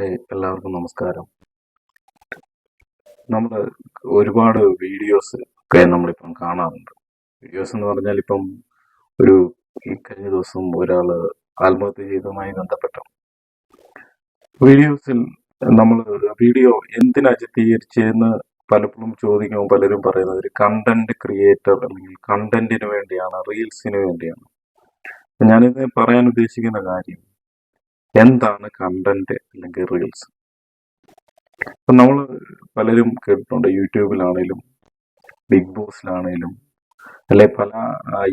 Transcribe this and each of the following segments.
എല്ലാവർക്കും നമസ്കാരം. നമ്മൾ ഒരുപാട് വീഡിയോസ് ഒക്കെ നമ്മളിപ്പം കാണാറുണ്ട്. വീഡിയോസ് എന്ന് പറഞ്ഞാൽ ഇപ്പം ഒരു കഴിഞ്ഞ ദിവസം ഒരാൾ ആത്മഹത്യ ചെയ്തതുമായി ബന്ധപ്പെട്ട വീഡിയോസിൽ നമ്മൾ വീഡിയോ എന്തിനാ ചിത്രീകരിച്ചതെന്ന് പലപ്പോഴും ചോദിക്കുമ്പോൾ പലരും പറയുന്നത് ഒരു കണ്ടന്റ് ക്രിയേറ്റർ അല്ലെങ്കിൽ കണ്ടന്റിന് വേണ്ടിയാണ് റീൽസിന് വേണ്ടിയാണ്. ഞാനിത് പറയാൻ ഉദ്ദേശിക്കുന്ന കാര്യം എന്താണ് കണ്ടന്റ് അല്ലെങ്കിൽ റീൽസ് ഇപ്പം നമ്മൾ പലരും കേട്ടിട്ടുണ്ട് യൂട്യൂബിലാണേലും ബിഗ് ബോസിലാണേലും അല്ലെ പല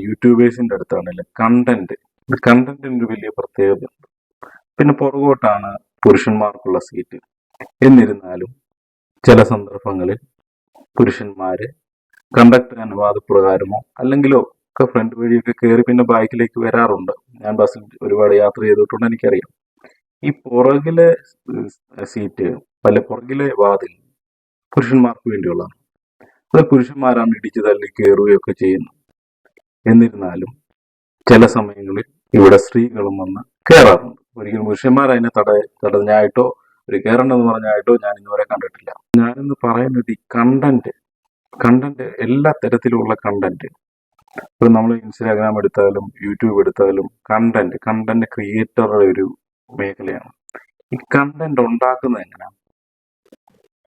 യൂട്യൂബേഴ്സിന്റെ അടുത്താണേലും കണ്ടന്റ് കണ്ടന്റിന് ഒരു വലിയ പ്രത്യേകത ഉണ്ട്. പിന്നെ പുറകോട്ടാണ് പുരുഷന്മാർക്കുള്ള സീറ്റ് എന്നിരുന്നാലും ചില സന്ദർഭങ്ങളിൽ പുരുഷന്മാര് കണ്ടക്ടർ അനുവാദപ്രകാരമോ അല്ലെങ്കിലോ ഒക്കെ ഫ്രണ്ട് വഴിയൊക്കെ കയറി പിന്നെ ബൈക്കിലേക്ക് വരാറുണ്ട്. ഞാൻ ബസ്സിൽ ഒരുപാട് യാത്ര ചെയ്തിട്ടുണ്ട് എനിക്കറിയാം. ഈ പുറകിലെ സീറ്റ് പല പുറകിലെ വാതിൽ പുരുഷന്മാർക്ക് വേണ്ടിയുള്ളതാണ്. അത് പുരുഷന്മാരാണ് ഇടിച്ചു തള്ളി കയറുകയൊക്കെ ചെയ്യുന്നത്. എന്നിരുന്നാലും ചില സമയങ്ങളിൽ ഇവിടെ സ്ത്രീകളും വന്ന് കയറാറുണ്ട് ഒരിക്കലും പുരുഷന്മാർ അതിനെ തട തടഞ്ഞായിട്ടോ ഒരു കയറണ്ടെന്ന് പറഞ്ഞായിട്ടോ ഞാൻ ഇന്നുവരെ കണ്ടിട്ടില്ല. ഞാനിന്ന് പറയുന്നത് ഈ കണ്ടന്റ് കണ്ടന്റ് എല്ലാ തരത്തിലുള്ള കണ്ടന്റ് ഇപ്പൊ നമ്മൾ ഇൻസ്റ്റാഗ്രാം എടുത്താലും യൂട്യൂബ് എടുത്താലും കണ്ടന്റ് കണ്ടന്റ് ക്രിയേറ്ററുടെ ഒരു മേഖലയാണ്. ഈ കണ്ടന്റ് ഉണ്ടാക്കുന്നത് എങ്ങനെയാണ്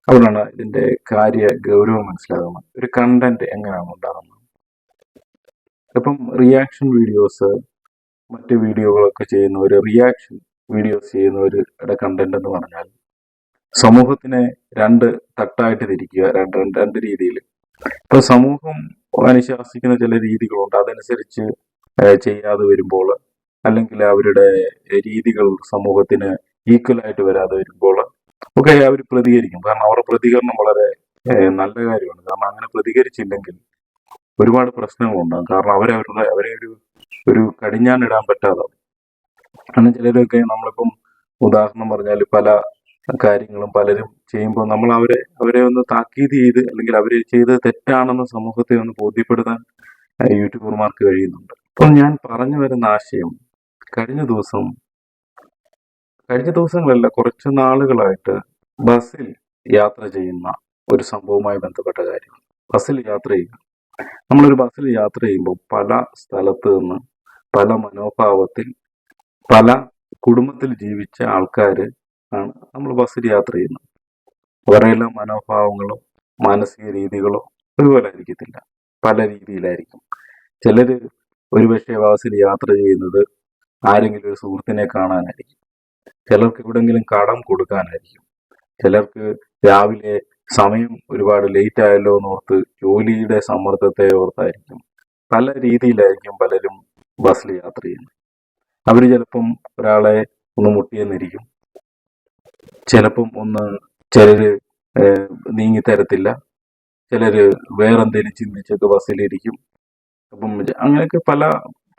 അവിടെയാണ് ഇതിന്റെ കാര്യ ഗൗരവം മനസ്സിലാകുന്നത്. ഒരു കണ്ടന്റ് എങ്ങനെയാണ് ഉണ്ടാകുന്നത്? ഇപ്പം റിയാക്ഷൻ വീഡിയോസ് മറ്റ് വീഡിയോകളൊക്കെ ചെയ്യുന്നവർ റിയാക്ഷൻ വീഡിയോസ് ചെയ്യുന്നവരുടെ കണ്ടന്റ് എന്ന് പറഞ്ഞാൽ സമൂഹത്തിനെ രണ്ട് തട്ടായിട്ട് തിരിക്കുക രണ്ട് രണ്ട് രണ്ട് രീതിയിൽ ഇപ്പൊ സമൂഹം അനുശാസിക്കുന്ന ചില രീതികളുണ്ട്. അതനുസരിച്ച് ചെയ്യാതെ വരുമ്പോൾ അല്ലെങ്കിൽ അവരുടെ രീതികൾ സമൂഹത്തിന് ഈക്വലായിട്ട് വരാതെ വരുമ്പോൾ ഒക്കെ അവർ പ്രതികരിക്കും. കാരണം അവരുടെ പ്രതികരണം വളരെ നല്ല കാര്യമാണ്. കാരണം അങ്ങനെ പ്രതികരിച്ചില്ലെങ്കിൽ ഒരുപാട് പ്രശ്നങ്ങളുണ്ടാകും. കാരണം അവരെ അവരുടെ അവരെ ഒരു ഒരു കടിഞ്ഞാണിടാൻ പറ്റാതാവും. കാരണം ചിലരൊക്കെ നമ്മളിപ്പം ഉദാഹരണം പറഞ്ഞാൽ പല കാര്യങ്ങളും പലരും ചെയ്യുമ്പോൾ നമ്മൾ അവരെ അവരെ ഒന്ന് താക്കീത് ചെയ്ത് അല്ലെങ്കിൽ അവർ ചെയ്തത് തെറ്റാണെന്ന് സമൂഹത്തെ ഒന്ന് ബോധ്യപ്പെടുത്താൻ യൂട്യൂബർമാർക്ക് കഴിയുന്നുണ്ട്. അപ്പം ഞാൻ പറഞ്ഞു വരുന്ന ആശയം കഴിഞ്ഞ ദിവസം കഴിഞ്ഞ ദിവസങ്ങളല്ല കുറച്ച് നാളുകളായിട്ട് ബസ്സിൽ യാത്ര ചെയ്യുന്ന ഒരു സംഭവവുമായി ബന്ധപ്പെട്ട കാര്യം ബസ്സിൽ യാത്ര ചെയ്യുക. നമ്മളൊരു ബസ്സിൽ യാത്ര ചെയ്യുമ്പോൾ പല സ്ഥലത്ത് നിന്ന് പല മനോഭാവത്തിൽ പല കുടുംബത്തിൽ ജീവിച്ച ആൾക്കാർ ആണ് നമ്മൾ ബസ്സിൽ യാത്ര ചെയ്യുന്നത്. അവരെല്ലാം മനോഭാവങ്ങളോ മാനസിക രീതികളോ ഒരുപോലെ ആയിരിക്കത്തില്ല. പല രീതിയിലായിരിക്കും. ചിലര് ഒരുപക്ഷെ ബസ്സിൽ യാത്ര ചെയ്യുന്നത് ആരെങ്കിലും ഒരു സുഹൃത്തിനെ കാണാനായിരിക്കും. ചിലർക്ക് എവിടെങ്കിലും കടം കൊടുക്കാനായിരിക്കും. ചിലർക്ക് രാവിലെ സമയം ഒരുപാട് ലേറ്റ് ആയല്ലോ എന്ന് ഓർത്ത് ജോലിയുടെ സമ്മർദ്ദത്തെ ഓർത്തായിരിക്കും. പല രീതിയിലായിരിക്കും പലരും ബസ്സിൽ യാത്ര ചെയ്യുന്നത്. അവർ ചിലപ്പം ഒരാളെ ഒന്ന് മുട്ടിയെന്നിരിക്കും. ചിലപ്പം ഒന്ന് ചിലര് നീങ്ങി തരത്തില്ല. ചിലര് വേറെന്തേലും ചിന്തിച്ചൊക്കെ ബസ്സിലിരിക്കും അപ്പം അങ്ങനെയൊക്കെ പല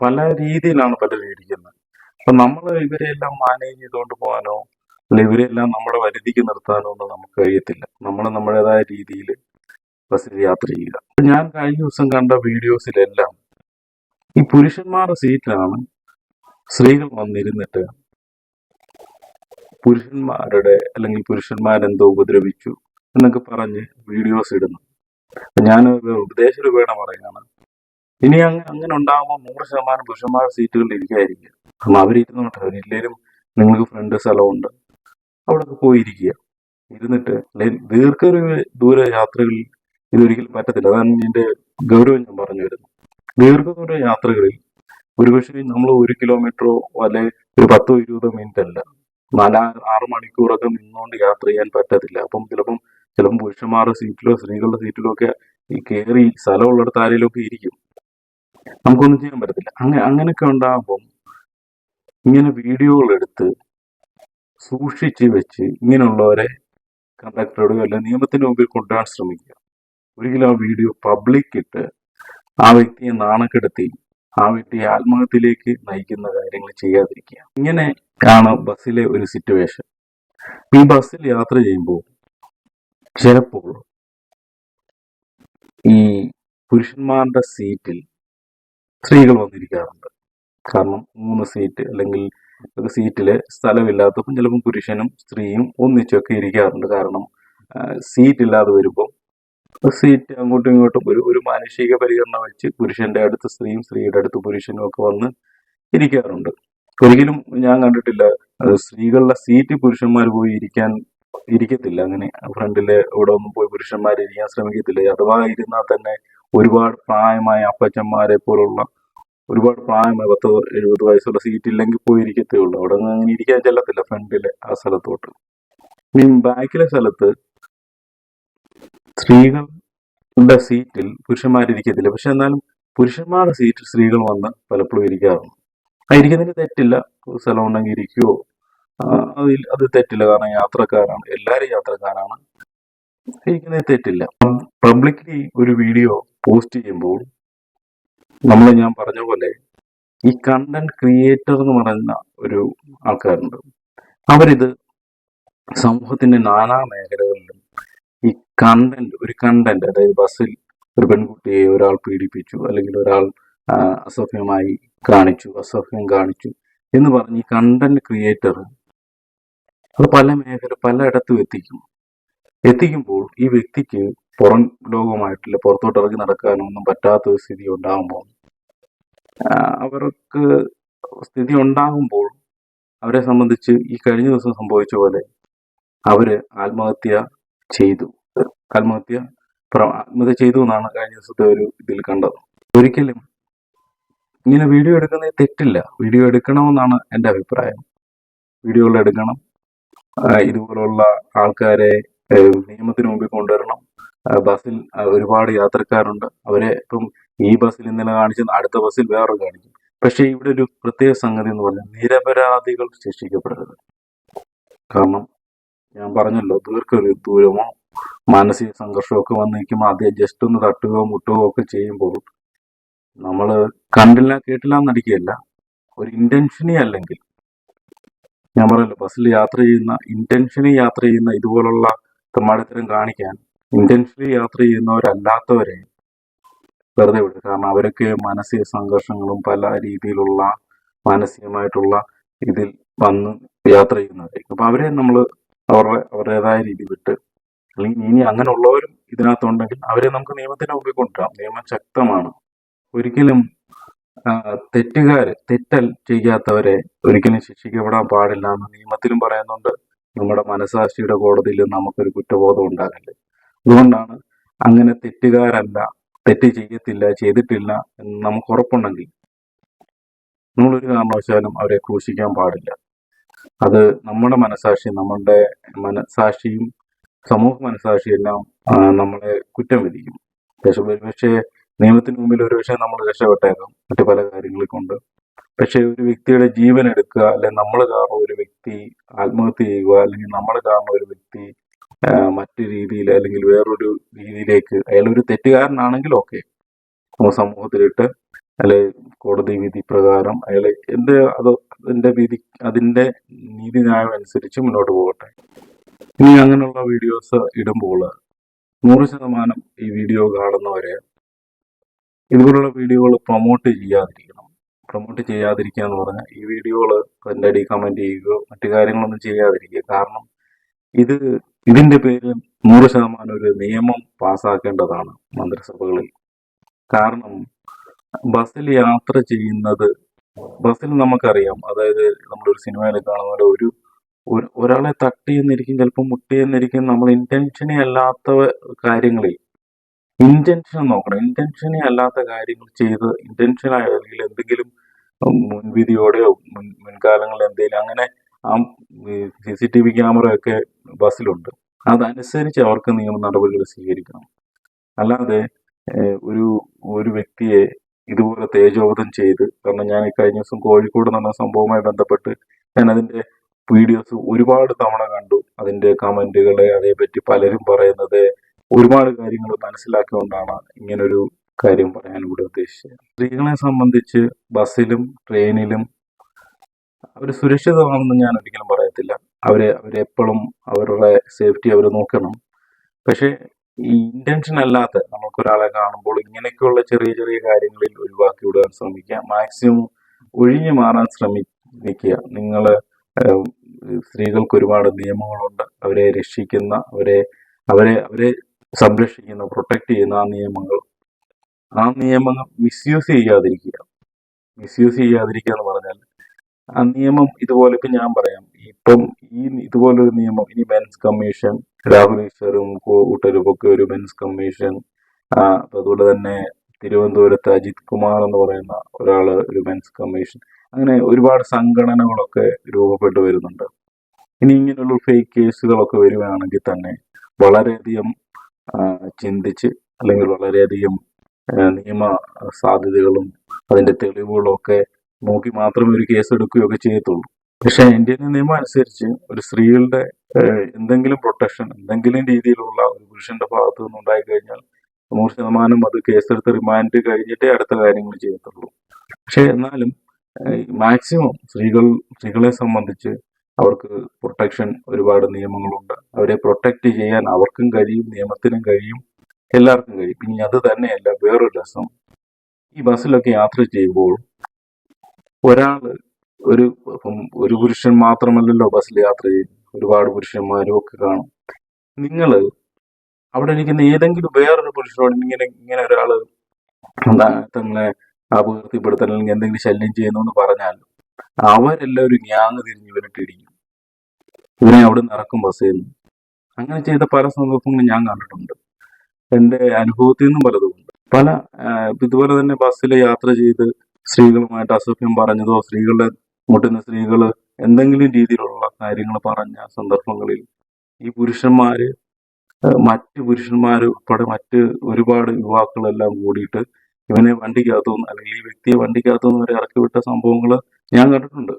പല രീതിയിലാണ് പലരും ഇരിക്കുന്നത് അപ്പൊ നമ്മൾ ഇവരെല്ലാം മാനേജ് ചെയ്തുകൊണ്ട് പോകാനോ അല്ല ഇവരെല്ലാം നമ്മുടെ വരുതിക്ക് നിർത്താനോ ഒന്നും നമുക്ക് കഴിയത്തില്ല. നമ്മൾ നമ്മുടേതായ രീതിയിൽ ബസ്സിൽ യാത്ര ചെയ്യുക. ഞാൻ കഴിഞ്ഞ ദിവസം കണ്ട വീഡിയോസിലെല്ലാം ഈ പുരുഷന്മാരുടെ സീറ്റിലാണ് സ്ത്രീകൾ വന്നിരുന്നിട്ട് പുരുഷന്മാരുടെ അല്ലെങ്കിൽ പുരുഷന്മാരെന്തോ ഉപദ്രവിച്ചു എന്നൊക്കെ പറഞ്ഞ് വീഡിയോസ് ഇടുന്നു ഞാൻ ഉപദേശ രൂപേണ പറയുകയാണ്. ഇനി അങ്ങനെ അങ്ങനെ ഉണ്ടാകുമ്പോൾ നൂറ് ശതമാനം പുരുഷന്മാരുടെ സീറ്റുകളിൽ ഇരിക്കാതിരിക്കുക. കാരണം അവരിരുന്ന് മാത്രമേ എല്ലാവരും നിങ്ങൾക്ക് ഫ്രണ്ട് സ്ഥലമുണ്ട്. അവിടെ പോയിരിക്കുക. ഇരുന്നിട്ട് അല്ലെങ്കിൽ ദീർഘ ദൂര യാത്രകളിൽ ഇതൊരിക്കലും പറ്റത്തില്ല. അതാണ് എന്റെ ഗൗരവം ഞാൻ പറഞ്ഞു വരുന്നത്. ദീർഘദൂര യാത്രകളിൽ ഒരുപക്ഷെ നമ്മൾ ഒരു കിലോമീറ്ററോ അല്ലെ ഒരു പത്തോ ഇരുപതോ മിനിറ്റ് അല്ല. നാലാ ആറ് മണിക്കൂറൊക്കെ നിന്നുകൊണ്ട് യാത്ര ചെയ്യാൻ പറ്റത്തില്ല. അപ്പം ചിലപ്പം ചിലപ്പം പുരുഷന്മാരുടെ സീറ്റിലോ സ്ത്രീകളുടെ സീറ്റിലോ ഒക്കെ ഈ കയറി സ്ഥലമുള്ളിടത്ത് ആരെങ്കിലും ഇരിക്കും. നമുക്കൊന്നും ചെയ്യാൻ പറ്റത്തില്ല. അങ്ങനെ അങ്ങനെയൊക്കെ ഉണ്ടാകുമ്പം ഇങ്ങനെ വീഡിയോകൾ എടുത്ത് സൂക്ഷിച്ച് വെച്ച് ഇങ്ങനെയുള്ളവരെ കണ്ടക്ടറോടും അല്ല നിയമത്തിന്റെ മുമ്പിൽ കൊണ്ടുവരാൻ ശ്രമിക്കുക. ഒരിക്കലും ആ വീഡിയോ പബ്ലിക് ഇട്ട് ആ വ്യക്തിയെ നാണക്കെടുത്തി ആ വ്യക്തിയെ ആത്മഹത്യയിലേക്ക് നയിക്കുന്ന കാര്യങ്ങൾ ചെയ്യാതിരിക്കുക. ഇങ്ങനെ ആണ് ബസ്സിലെ ഒരു സിറ്റുവേഷൻ ഈ ബസ്സിൽ യാത്ര ചെയ്യുമ്പോൾ ചിലപ്പോൾ ഈ പുരുഷന്മാരുടെ സീറ്റിൽ സ്ത്രീകൾ വന്നിരിക്കാറുണ്ട്. കാരണം മൂന്ന് സീറ്റ് അല്ലെങ്കിൽ ഒരു സീറ്റിൽ സ്ഥലമില്ലാത്തപ്പം ചിലപ്പം പുരുഷനും സ്ത്രീയും ഒന്നിച്ചൊക്കെ ഇരിക്കാറുണ്ട്. കാരണം സീറ്റ് ഇല്ലാതെ വരുമ്പോൾ സീറ്റ് അങ്ങോട്ടും ഇങ്ങോട്ടും ഒരു ഒരു മാനുഷിക പരിഗണന വെച്ച് പുരുഷന്റെ അടുത്ത് സ്ത്രീയും സ്ത്രീയുടെ അടുത്ത് പുരുഷനും ഒക്കെ വന്ന് ഇരിക്കാറുണ്ട്. ഒരിക്കലും ഞാൻ കണ്ടിട്ടില്ല സ്ത്രീകളുടെ സീറ്റ് പുരുഷന്മാർ പോയി ഇരിക്കാൻ ഇരിക്കത്തില്ല. അങ്ങനെ ഫ്രണ്ടിൽ ഇവിടെ ഒന്നും പോയി പുരുഷന്മാർ ഇരിക്കാൻ ശ്രമിക്കത്തില്ല. അഥവാ ഇരുന്നാൽ തന്നെ ഒരുപാട് പ്രായമായ അപ്പച്ചന്മാരെ പോലുള്ള ഒരുപാട് പ്രായമായ പത്ത് എഴുപത് വയസ്സുള്ള സീറ്റ് ഇല്ലെങ്കിൽ പോയി ഇരിക്കത്തേ ഉള്ളൂ. അവിടെ നിന്ന് അങ്ങനെ ഇരിക്കാൻ ചെല്ലത്തില്ല ഫ്രണ്ടിലെ ആ സ്ഥലത്തോട്ട്. ഈ ബാക്കിലെ സ്ഥലത്ത് സ്ത്രീകളുടെ സീറ്റിൽ പുരുഷന്മാരിരിക്കത്തില്ല. പക്ഷെ എന്നാലും പുരുഷന്മാരുടെ സീറ്റിൽ സ്ത്രീകൾ വന്ന് പലപ്പോഴും ഇരിക്കാറുണ്ട്. ആ ഇരിക്കുന്നതിന് തെറ്റില്ല. സ്ഥലം ഉണ്ടെങ്കിൽ ഇരിക്കുവോ? അതിൽ അത് തെറ്റില്ല. കാരണം യാത്രക്കാരാണ്. എല്ലാവരും യാത്രക്കാരാണ്. ഇരിക്കുന്നതിൽ തെറ്റില്ല. പബ്ലിക്കലി ഒരു വീഡിയോ പോസ്റ്റ് ചെയ്യുമ്പോൾ നമ്മൾ ഞാൻ പറഞ്ഞ പോലെ ഈ കണ്ടന്റ് ക്രിയേറ്റർ എന്ന് പറയുന്ന ഒരു ആൾക്കാരുണ്ട്. അവരിത് സമൂഹത്തിന്റെ നാനാ മേഖലകളിലും ഈ കണ്ടന്റ് ഒരു കണ്ടന്റ് അതായത് ബസ്സിൽ ഒരു പെൺകുട്ടിയെ ഒരാൾ പീഡിപ്പിച്ചു അല്ലെങ്കിൽ ഒരാൾ അസഭ്യമായി കാണിച്ചു അസഭ്യം കാണിച്ചു എന്ന് പറഞ്ഞ് ഈ കണ്ടന്റ് ക്രിയേറ്റർ അത് പല മേഖല പലയിടത്തും എത്തിക്കും. എത്തിക്കുമ്പോൾ ഈ വ്യക്തിക്ക് പുറം ലോകവുമായിട്ടില്ല പുറത്തോട്ട് ഇറങ്ങി നടക്കാനോ ഒന്നും പറ്റാത്ത ഒരു സ്ഥിതി ഉണ്ടാകുമ്പോൾ അവർക്ക് സ്ഥിതി ഉണ്ടാകുമ്പോൾ അവരെ സംബന്ധിച്ച് ഈ കഴിഞ്ഞ ദിവസം സംഭവിച്ച പോലെ അവർ ആത്മഹത്യ ചെയ്തു. ആത്മഹത്യ ആത്മഹത്യ ചെയ്തു എന്നാണ് കഴിഞ്ഞ ദിവസത്തെ ഒരു ഇതിൽ കണ്ടത്. ഒരിക്കലും ഇങ്ങനെ വീഡിയോ എടുക്കുന്നത് തെറ്റില്ല. വീഡിയോ എടുക്കണമെന്നാണ് എന്റെ അഭിപ്രായം. വീഡിയോകൾ എടുക്കണം. ഇതുപോലുള്ള ആൾക്കാരെ നിയമത്തിന് മുമ്പിൽ കൊണ്ടുവരണം. ബസ്സിൽ ഒരുപാട് യാത്രക്കാരുണ്ട്. അവരെ ഇപ്പം ഈ ബസ്സിൽ ഇന്നലെ കാണിച്ചു അടുത്ത ബസ്സിൽ വേറെ കാണിക്കും. പക്ഷേ ഇവിടെ ഒരു പ്രത്യേക സംഗതി എന്ന് പറഞ്ഞാൽ നിരപരാധികൾ ശിക്ഷിക്കപ്പെടരുത്. കാരണം ഞാൻ പറഞ്ഞല്ലോ ദീർഘ ദൂരമോ മാനസിക സംഘർഷമൊക്കെ വന്ന് നിൽക്കുമ്പോൾ ആദ്യം ജസ്റ്റ് ഒന്ന് തട്ടുകയോ മുട്ടുകയോ ഒക്കെ ചെയ്യുമ്പോൾ നമ്മൾ കണ്ടില്ല കേട്ടില്ല എന്നടിക്കുകയല്ല ഒരു ഇന്റൻഷനി അല്ലെങ്കിൽ ഞാൻ പറയല്ലോ ബസ്സിൽ യാത്ര ചെയ്യുന്ന ഇന്റൻഷനി യാത്ര ചെയ്യുന്ന ഇതുപോലുള്ള തെമ്മാടിത്തരം കാണിക്കാൻ ഇന്റൻഷനി യാത്ര ചെയ്യുന്നവരല്ലാത്തവരെ വെറുതെ വിടും കാരണം അവരൊക്കെ മാനസിക സംഘർഷങ്ങളും പല രീതിയിലുള്ള മാനസികമായിട്ടുള്ള ഇതിൽ വന്ന് യാത്ര ചെയ്യുന്നവരായിരിക്കും. അപ്പൊ അവരെ നമ്മൾ അവരുടെ അവരുടേതായ രീതി വിട്ട് അല്ലെങ്കിൽ ഇനി അങ്ങനെയുള്ളവരും ഇതിനകത്തുണ്ടെങ്കിൽ അവരെ നമുക്ക് നിയമത്തിന്റെ മുമ്പിൽ കൊണ്ടുവരാം. നിയമം ശക്തമാണ്. ഒരിക്കലും തെറ്റുകാർ തെറ്റൽ ചെയ്യാത്തവരെ ഒരിക്കലും ശിക്ഷിക്കപ്പെടാൻ പാടില്ല എന്ന് നിയമത്തിലും പറയുന്നുണ്ട്. നമ്മുടെ മനസാക്ഷിയുടെ കോടതിയിൽ നമുക്കൊരു കുറ്റബോധം ഉണ്ടാകില്ല അതുകൊണ്ടാണ് അങ്ങനെ തെറ്റുകാരല്ല തെറ്റ് ചെയ്യത്തില്ല ചെയ്തിട്ടില്ല എന്ന് നമുക്ക് ഉറപ്പുണ്ടെങ്കിൽ നമ്മളൊരു കാരണവശാലും അവരെ ക്രൂശിക്കാൻ പാടില്ല. അത് നമ്മുടെ മനസാക്ഷി നമ്മളുടെ മനസാക്ഷിയും സമൂഹ മനസാക്ഷിയും എല്ലാം നമ്മളെ കുറ്റം വിധിക്കും. പക്ഷെ ഒരുപക്ഷെ നിയമത്തിന് മുമ്പിൽ ഒരുപക്ഷെ നമ്മൾ രക്ഷപ്പെട്ടേക്കാം. മറ്റു പല കാര്യങ്ങളെ കൊണ്ട് പക്ഷെ ഒരു വ്യക്തിയുടെ ജീവൻ എടുക്കുക അല്ലെങ്കിൽ നമ്മൾ കാരണം ഒരു വ്യക്തി ആത്മഹത്യ ചെയ്യുക അല്ലെങ്കിൽ നമ്മൾ കാരണം ഒരു വ്യക്തി മറ്റു രീതിയിൽ അല്ലെങ്കിൽ വേറൊരു രീതിയിലേക്ക് അയാൾ ഒരു തെറ്റുകാരനാണെങ്കിൽ ഓക്കെ. സമൂഹത്തിലിട്ട് അല്ലെ കോടതി വിധി പ്രകാരം അയാൾ എന്ത് അത് അതിന്റെ വിധി അതിന്റെ നീതിന്യായം അനുസരിച്ച് മുന്നോട്ട് പോകട്ടെ. ഇനി അങ്ങനെയുള്ള വീഡിയോസ് ഇടുമ്പോൾ നൂറ് ശതമാനം ഈ വീഡിയോ കാണുന്നവരെ ഇതുപോലുള്ള വീഡിയോകൾ പ്രൊമോട്ട് ചെയ്യാതിരിക്കണം. പ്രൊമോട്ട് ചെയ്യാതിരിക്കുക എന്ന് പറഞ്ഞാൽ ഈ വീഡിയോകൾ അതിന്റെ അടി കമന്റ് ചെയ്യുകയോ മറ്റു കാര്യങ്ങളൊന്നും ചെയ്യാതിരിക്കുക. കാരണം ഇത് ഇതിന്റെ പേരിൽ നൂറ് ശതമാനം ഒരു നിയമം പാസ്സാക്കേണ്ടതാണ് മന്ത്രിസഭകളിൽ. കാരണം ബസ്സിൽ യാത്ര ചെയ്യുന്നത് ബസ്സിൽ നമുക്കറിയാം അതായത് നമ്മളൊരു സിനിമയിൽ കാണുന്ന പോലെ ഒരു ഒരു- ഒരാളെ തട്ടി എന്നിരിക്കും ചിലപ്പോൾ മുട്ടി എന്നിരിക്കും നമ്മൾ ഇന്റൻഷനെ അല്ലാത്ത കാര്യങ്ങളിൽ ഇന്റൻഷൻ നോക്കണം. ഇന്റൻഷനെ അല്ലാത്ത കാര്യങ്ങൾ ചെയ്ത് ഇന്റൻഷൻ അല്ലെങ്കിൽ എന്തെങ്കിലും മുൻവിധിയോടെയോ മുൻ മുൻകാലങ്ങളിൽ എന്തെങ്കിലും അങ്ങനെ ആ C C T V camera ഒക്കെ ബസ്സിലുണ്ട്. അതനുസരിച്ച് അവർക്ക് നിയമ നടപടികൾ സ്വീകരിക്കണം. അല്ലാതെ ഒരു ഒരു വ്യക്തിയെ ഇതുപോലെ തേജോവധം ചെയ്ത് കാരണം ഞാൻ കഴിഞ്ഞ ദിവസം കോഴിക്കോട് നടന്ന സംഭവവുമായി ബന്ധപ്പെട്ട് ഞാൻ അതിന്റെ വീഡിയോസ് ഒരുപാട് തവണ കണ്ടു. അതിന്റെ കമന്റുകൾ അതേപറ്റി പലരും പറയുന്നത് ഒരുപാട് കാര്യങ്ങൾ മനസ്സിലാക്കിക്കൊണ്ടാണ് ഇങ്ങനൊരു കാര്യം പറയാൻ ഇവിടെ ഉദ്ദേശിച്ചത്. സ്ത്രീകളെ സംബന്ധിച്ച് ബസ്സിലും ട്രെയിനിലും അവർ സുരക്ഷിതമാണെന്ന് ഞാൻ ഒരിക്കലും പറയത്തില്ല. അവരെ അവരെപ്പോഴും അവരുടെ സേഫ്റ്റി അവർ നോക്കണം. പക്ഷേ ഈ ഇന്റൻഷൻ അല്ലാത്ത നമുക്കൊരാളെ കാണുമ്പോൾ ഇങ്ങനെയൊക്കെയുള്ള ചെറിയ ചെറിയ കാര്യങ്ങളിൽ ഒഴിവാക്കി വിടാൻ ശ്രമിക്കുക. മാക്സിമം ഒഴിഞ്ഞു മാറാൻ ശ്രമിക്കുക. നിങ്ങൾ സ്ത്രീകൾക്ക് ഒരുപാട് നിയമങ്ങളുണ്ട്. അവരെ രക്ഷിക്കുന്ന അവരെ അവരെ അവരെ സംരക്ഷിക്കുന്ന പ്രൊട്ടക്ട് ചെയ്യുന്ന ആ നിയമങ്ങൾ. ആ നിയമങ്ങൾ മിസ്യൂസ് ചെയ്യാതിരിക്കുക. മിസ്യൂസ് ചെയ്യാതിരിക്കുക എന്ന് പറഞ്ഞാൽ ആ നിയമം ഇതുപോലെ ഇപ്പം ഞാൻ പറയാം. ഇപ്പം ഈ ഇതുപോലൊരു നിയമം ഇനി മെൻസ് കമ്മീഷൻ രാഹുൽ ഈശ്വറും കൂട്ടരും ഒക്കെ ഒരു മെൻസ് കമ്മീഷൻ അതുപോലെ തന്നെ തിരുവനന്തപുരത്ത് അജിത് കുമാർ എന്ന് പറയുന്ന ഒരാൾ ഒരു മെൻസ് കമ്മീഷൻ അങ്ങനെ ഒരുപാട് സംഘടനകളൊക്കെ രൂപപ്പെട്ടു വരുന്നുണ്ട്. ഇനി ഇങ്ങനെയുള്ള ഫേക്ക് കേസുകളൊക്കെ വരികയാണെങ്കിൽ തന്നെ വളരെയധികം ചിന്തിച്ച് അല്ലെങ്കിൽ വളരെയധികം നിയമ സാധ്യതകളും അതിന്റെ തെളിവുകളും ഒക്കെ നോക്കി മാത്രമേ ഒരു കേസ് എടുക്കുകയൊക്കെ ചെയ്യത്തുള്ളൂ. പക്ഷെ ഇന്ത്യൻ നിയമം അനുസരിച്ച് ഒരു സ്ത്രീകളുടെ എന്തെങ്കിലും പ്രൊട്ടക്ഷൻ എന്തെങ്കിലും രീതിയിലുള്ള ഒരു പുരുഷന്റെ ഭാഗത്തു നിന്ന് ഉണ്ടായി കഴിഞ്ഞാൽ നൂറ് ശതമാനം അത് കേസെടുത്ത് റിമാൻഡ് കഴിഞ്ഞിട്ടേ അടുത്ത കാര്യങ്ങൾ ചെയ്യത്തുള്ളൂ. പക്ഷെ എന്നാലും മാക്സിമം സ്ത്രീകൾ സ്ത്രീകളെ സംബന്ധിച്ച് അവർക്ക് പ്രൊട്ടക്ഷൻ ഒരുപാട് നിയമങ്ങളുണ്ട്. അവരെ പ്രൊട്ടക്ട് ചെയ്യാൻ അവർക്കും കഴിയും നിയമത്തിനും കഴിയും എല്ലാവർക്കും കഴിയും. ഇനി അത് തന്നെയല്ല വേറൊരു രസം. ഈ ബസ്സിലൊക്കെ യാത്ര ചെയ്യുമ്പോൾ ഒരാൾ ഒരു ഇപ്പം ഒരു പുരുഷൻ മാത്രമല്ലല്ലോ ബസ്സിൽ യാത്ര ചെയ്യും ഒരുപാട് പുരുഷന്മാരും ഒക്കെ കാണും. നിങ്ങൾ അവിടെ ഇരിക്കുന്ന ഏതെങ്കിലും വേറൊരു പുരുഷനോട് ഇങ്ങനെ ഇങ്ങനെ ഒരാൾ എന്താ തങ്ങളെ അപകീർത്തിപ്പെടുത്തൽ അല്ലെങ്കിൽ എന്തെങ്കിലും ശല്യം ചെയ്യുന്നു എന്ന് പറഞ്ഞാൽ അവരെല്ലാവരും ഗ്യാങ് തിരിഞ്ഞ് ഇവരിട്ട് ഇടിക്കും ഇവനെ അവിടെ നിന്ന് ഇറക്കും ബസ് ചെയ്യുന്നു അങ്ങനെ ചെയ്ത പല സന്ദർഭങ്ങളും ഞാൻ കണ്ടിട്ടുണ്ട്. എന്റെ അനുഭവത്തിൽ നിന്നും പലതുമുണ്ട്. പല ഇതുപോലെ തന്നെ ബസ്സിൽ യാത്ര ചെയ്ത് സ്ത്രീകളുമായിട്ട് അസഭ്യം പറഞ്ഞതോ സ്ത്രീകളുടെ മുട്ടുന്ന സ്ത്രീകൾ എന്തെങ്കിലും രീതിയിലുള്ള കാര്യങ്ങൾ പറഞ്ഞ സന്ദർഭങ്ങളിൽ ഈ പുരുഷന്മാര് മറ്റ് പുരുഷന്മാർ ഉൾപ്പെടെ മറ്റ് ഒരുപാട് യുവാക്കളെല്ലാം കൂടിയിട്ട് ഇവനെ വണ്ടിക്കകത്തുനിന്ന് അല്ലെങ്കിൽ ഈ വ്യക്തിയെ വണ്ടിക്കകത്തുനിന്ന് വരെ ഇറക്കി വിട്ട സംഭവങ്ങൾ ഞാൻ കണ്ടിട്ടുണ്ട്.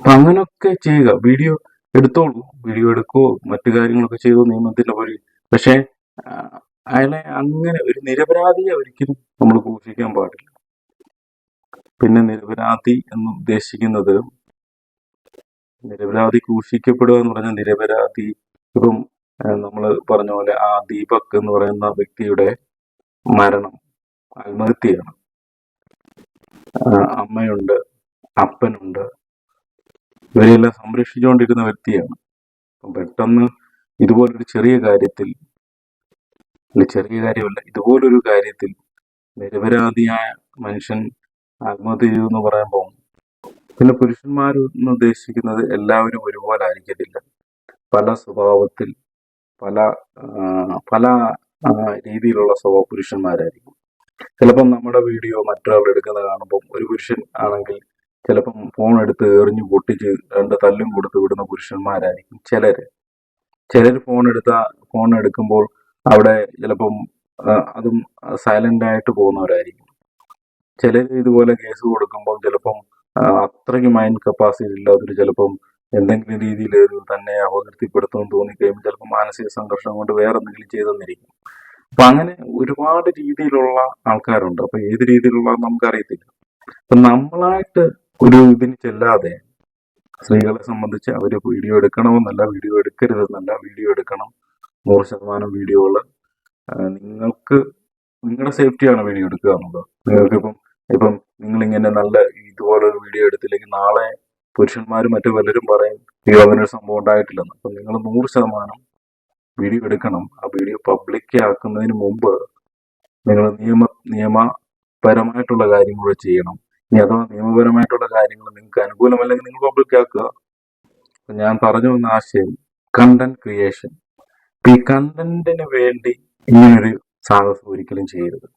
അപ്പൊ അങ്ങനെയൊക്കെ ചെയ്യുക. വീഡിയോ എടുത്തോളൂ. വീഡിയോ എടുക്കുകയോ മറ്റു കാര്യങ്ങളൊക്കെ ചെയ്തു നിയമത്തിന്റെ പോലെ പക്ഷേ അയാളെ അങ്ങനെ ഒരു നിരപരാധിയെ ഒരിക്കലും നമ്മൾ ഘോഷിക്കാൻ പാടില്ല. പിന്നെ നിരപരാധി എന്ന് ഉദ്ദേശിക്കുന്നത് നിരപരാധി ക്രൂശിക്കപ്പെടുക എന്ന് പറഞ്ഞാൽ നിരപരാധി ഇപ്പം നമ്മൾ പറഞ്ഞ പോലെ ആ ദീപക് എന്ന് പറയുന്ന വ്യക്തിയുടെ മരണം. ആത്മഹത്യയാണ് അമ്മയുണ്ട് അപ്പനുണ്ട്. ഇവരെല്ലാം സംരക്ഷിച്ചുകൊണ്ടിരുന്ന വ്യക്തിയാണ്. പെട്ടെന്ന് ഇതുപോലൊരു ചെറിയ കാര്യത്തിൽ അല്ല ചെറിയ കാര്യമല്ല ഇതുപോലൊരു കാര്യത്തിൽ നിരപരാധിയായ മനുഷ്യൻ ആത്മഹത്യ ചെയ്തു എന്ന് പറയുമ്പോൾ പിന്നെ പുരുഷന്മാർ എന്ന് ഉദ്ദേശിക്കുന്നത് എല്ലാവരും ഒരുപോലെ ആയിരിക്കത്തില്ല. പല സ്വഭാവത്തിൽ പല പല രീതിയിലുള്ള സ്വഭാവ പുരുഷന്മാരായിരിക്കും. ചിലപ്പം നമ്മുടെ വീഡിയോ മറ്റൊരാൾ എടുക്കുന്നത് കാണുമ്പോൾ ഒരു പുരുഷൻ ആണെങ്കിൽ ചിലപ്പം ഫോൺ എടുത്ത് എറിഞ്ഞു പൊട്ടിച്ച് രണ്ട് തല്ലും കൊടുത്ത് വിടുന്ന പുരുഷന്മാരായിരിക്കും ചിലർ ചിലർ ഫോൺ എടുത്ത ഫോൺ എടുക്കുമ്പോൾ അവിടെ ചിലപ്പം അതും സൈലന്റ് ആയിട്ട് പോകുന്നവരായിരിക്കും. ചിലർ ഇതുപോലെ കേസ് കൊടുക്കുമ്പോൾ ചിലപ്പം അത്രയ്ക്ക് മൈൻഡ് കപ്പാസിറ്റി ഇല്ലാത്തൊരു ചിലപ്പം എന്തെങ്കിലും രീതിയിൽ തന്നെ അപകീർത്തിപ്പെടുത്തുമെന്ന് തോന്നിക്കഴിയുമ്പോൾ ചിലപ്പോൾ മാനസിക സംഘർഷം കൊണ്ട് വേറെ എന്തെങ്കിലും ചെയ്തെന്നിരിക്കും. അപ്പൊ അങ്ങനെ ഒരുപാട് രീതിയിലുള്ള ആൾക്കാരുണ്ട്. അപ്പൊ ഏത് രീതിയിലുള്ള നമുക്കറിയത്തില്ല. അപ്പൊ നമ്മളായിട്ട് ഒരു ഇതിന് ചെല്ലാതെ സ്ത്രീകളെ സംബന്ധിച്ച് അവർ വീഡിയോ എടുക്കണമെന്നല്ല വീഡിയോ എടുക്കരുതെന്നല്ല വീഡിയോ എടുക്കണം. നൂറ് ശതമാനം വീഡിയോകൾ നിങ്ങൾക്ക് നിങ്ങളുടെ സേഫ്റ്റിയാണ് വീഡിയോ എടുക്കുക എന്നുള്ളത്. നിങ്ങൾക്കിപ്പം ഇപ്പം ഇങ്ങനെ നല്ല ഇതുപോലെ ഒരു വീഡിയോ എടുത്തില്ലെങ്കിൽ നാളെ പുരുഷന്മാരും മറ്റു പലരും പറയും ഈ അങ്ങനെ ഒരു സംഭവം ഉണ്ടായിട്ടില്ലെന്ന്. അപ്പൊ നിങ്ങൾ നൂറ് ശതമാനം വീഡിയോ എടുക്കണം. ആ വീഡിയോ പബ്ലിക് ആക്കുന്നതിന് മുമ്പ് നിങ്ങൾ നിയമ നിയമപരമായിട്ടുള്ള കാര്യങ്ങൾ ചെയ്യണം. ഇനി അഥവാ നിയമപരമായിട്ടുള്ള കാര്യങ്ങൾ നിങ്ങൾക്ക് അനുകൂലമല്ലെങ്കിൽ നിങ്ങൾ പബ്ലിക് ആക്കുക. ഞാൻ പറഞ്ഞു വന്ന ആശയം കണ്ടന്റ് ക്രിയേഷൻ ഈ കണ്ടന്റിന് വേണ്ടി ഇങ്ങനൊരു സാഹസം ഒരിക്കലും ചെയ്യരുത്.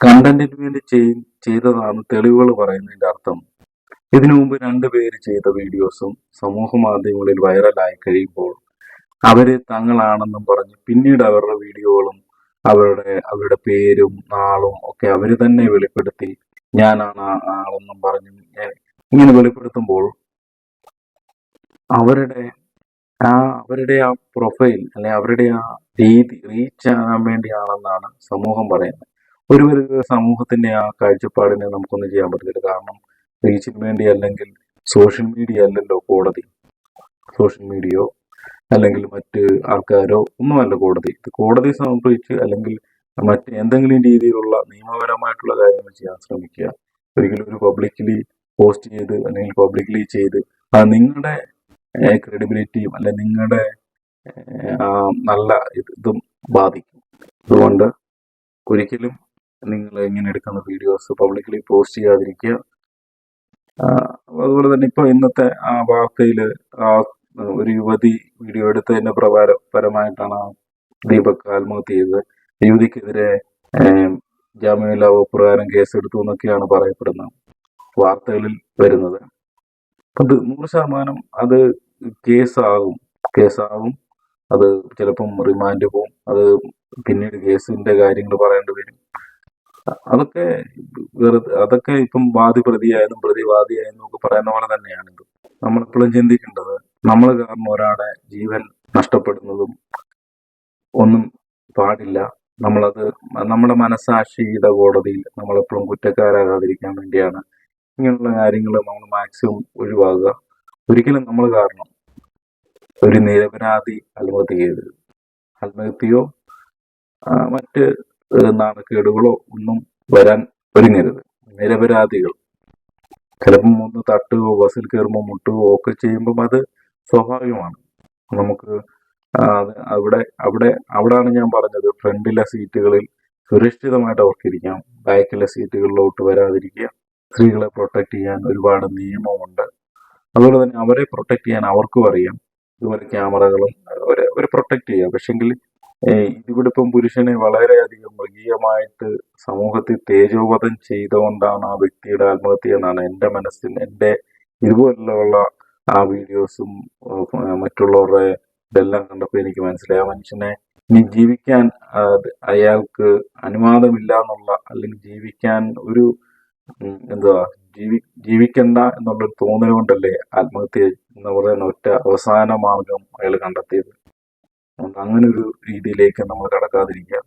കണ്ടന്റിന് വേണ്ടി ചെയ്- ചെയ്തതാണ് തെളിവുകൾ പറയുന്നതിന്റെ അർത്ഥം. ഇതിനു മുമ്പ് രണ്ടുപേര് ചെയ്ത വീഡിയോസും സമൂഹ മാധ്യമങ്ങളിൽ വൈറലായി കഴിയുമ്പോൾ അവർ തങ്ങളാണെന്നും പറഞ്ഞ് പിന്നീട് അവരുടെ വീഡിയോകളും അവരുടെ അവരുടെ പേരും നാളും ഒക്കെ അവർ തന്നെ വെളിപ്പെടുത്തി ഞാനാണ് ആളെന്നും പറഞ്ഞ് ഇങ്ങനെ വെളിപ്പെടുത്തുമ്പോൾ അവരുടെ ആ അവരുടെ ആ പ്രൊഫൈൽ അല്ലെ അവരുടെ ആ രീതി റീച്ച് ആകാൻ വേണ്ടിയാണെന്നാണ് സമൂഹം പറയുന്നത്. ഒരു പരിധി സമൂഹത്തിന്റെ ആ കാഴ്ചപ്പാടിനെ നമുക്കൊന്നും ചെയ്യാൻ പറ്റില്ല കാരണം റീച്ചിന് വേണ്ടി അല്ലെങ്കിൽ സോഷ്യൽ മീഡിയ അല്ലല്ലോ കോടതി. സോഷ്യൽ മീഡിയയോ അല്ലെങ്കിൽ മറ്റ് ആൾക്കാരോ ഒന്നുമല്ല കോടതി. ഇത് കോടതി സമർപ്പിച്ച് അല്ലെങ്കിൽ മറ്റ് എന്തെങ്കിലും രീതിയിലുള്ള നിയമപരമായിട്ടുള്ള കാര്യങ്ങൾ ചെയ്യാൻ ശ്രമിക്കുക. ഒരിക്കലും ഒരു പബ്ലിക്കലി പോസ്റ്റ് ചെയ്ത് അല്ലെങ്കിൽ പബ്ലിക്കലി ചെയ്ത് ആ നിങ്ങളുടെ ക്രെഡിബിലിറ്റിയും അല്ലെ നിങ്ങളുടെ നല്ല ഇതും ബാധിക്കും. അതുകൊണ്ട് ഒരിക്കലും നിങ്ങൾ ഇങ്ങനെ എടുക്കുന്ന വീഡിയോസ് പബ്ലിക്കലി പോസ്റ്റ് ചെയ്യാതിരിക്കുക. അതുപോലെ തന്നെ ഇപ്പൊ ഇന്നത്തെ ആ വാർത്തയിൽ ഒരു യുവതി വീഡിയോ എടുത്തതിന്റെ പ്രകാര പരമായിട്ടാണ് ദീപക് ആത്മഹത്യ ചെയ്തത്. യുവതിക്കെതിരെ ജാമ്യമില്ലാ പ്രകാരം കേസെടുത്തു എന്നൊക്കെയാണ് പറയപ്പെടുന്നത് വാർത്തകളിൽ വരുന്നത്. അത് നൂറ് ശതമാനം അത് കേസാകും. കേസാകും. അത് ചിലപ്പം റിമാൻഡ് പോവും. അത് പിന്നീട് കേസിന്റെ കാര്യങ്ങൾ പറയേണ്ടി വരും. അതൊക്കെ വെറുതെ അതൊക്കെ ഇപ്പം വാദി പ്രതിയായാലും പ്രതിവാദിയായാലും ഒക്കെ പറയുന്ന പോലെ തന്നെയാണ് ഇത്. നമ്മളെപ്പോഴും ചിന്തിക്കേണ്ടത് നമ്മൾ കാരണം ഒരാളെ ജീവൻ നഷ്ടപ്പെടുന്നതും ഒന്നും പാടില്ല. നമ്മളത് നമ്മുടെ മനസാക്ഷിയുടെ കോടതിയിൽ നമ്മളെപ്പോഴും കുറ്റക്കാരാകാതിരിക്കാൻ വേണ്ടിയാണ് ഇങ്ങനെയുള്ള കാര്യങ്ങൾ നമ്മൾ മാക്സിമം ഒഴിവാക്കുക. ഒരിക്കലും നമ്മൾ കാരണം ഒരു നിരപരാധി ആത്മഹത്യ ചെയ്യരുത് ആത്മഹത്യയോ മറ്റ് നാണക്കേടുകളോ ഒന്നും വരാൻ ഒരുങ്ങരുത്. നിരപരാധികൾ. ചിലപ്പം ഒന്ന് തട്ടുകയോ ബസ്സിൽ കയറുമ്പോൾ മുട്ടുകയോ ഒക്കെ ചെയ്യുമ്പം അത് സ്വാഭാവികമാണ്. നമുക്ക് അവിടെ അവിടെ അവിടെയാണ് ഞാൻ പറഞ്ഞത്. ഫ്രണ്ടിലെ സീറ്റുകളിൽ സുരക്ഷിതമായിട്ട് അവർക്ക് ഇരിക്കാം ബാക്കിലെ സീറ്റുകളിലോട്ട് വരാതിരിക്കുക. സ്ത്രീകളെ പ്രൊട്ടക്ട് ചെയ്യാൻ ഒരുപാട് നിയമമുണ്ട്. അതുപോലെ തന്നെ അവരെ പ്രൊട്ടക്ട് ചെയ്യാൻ അവർക്കും അറിയാം. ഇതുപോലെ ക്യാമറകളും അവരെ അവരെ പ്രൊട്ടക്ട് ചെയ്യുക. പക്ഷെങ്കിൽ ഇതിവിടെ ഇപ്പം പുരുഷനെ വളരെയധികം മൃഗീയമായിട്ട് സമൂഹത്തിൽ തേജോവധം ചെയ്തുകൊണ്ടാണ് ആ വ്യക്തിയുടെ ആത്മഹത്യ എന്നാണ് എന്റെ മനസ്സിൽ എന്റെ ഇതുപോലുള്ള ആ വീഡിയോസും മറ്റുള്ളവരുടെ ഇതെല്ലാം കണ്ടപ്പോൾ എനിക്ക് മനസ്സിലായി. ആ മനുഷ്യനെ ഇനി ജീവിക്കാൻ അയാൾക്ക് അനുവാദമില്ല എന്നുള്ള അല്ലെങ്കിൽ ജീവിക്കാൻ ഒരു എന്തുവാ ജീവി ജീവിക്കണ്ട എന്നുള്ളൊരു തോന്നൽ കൊണ്ടല്ലേ ആത്മഹത്യ എന്ന് പറയുന്ന ഒറ്റ അവസാന മാർഗം അയാൾ കണ്ടെത്തിയത്. അങ്ങനെ ഒരു രീതിയിലേക്ക് നമ്മൾ കടക്കാതിരിക്കുക.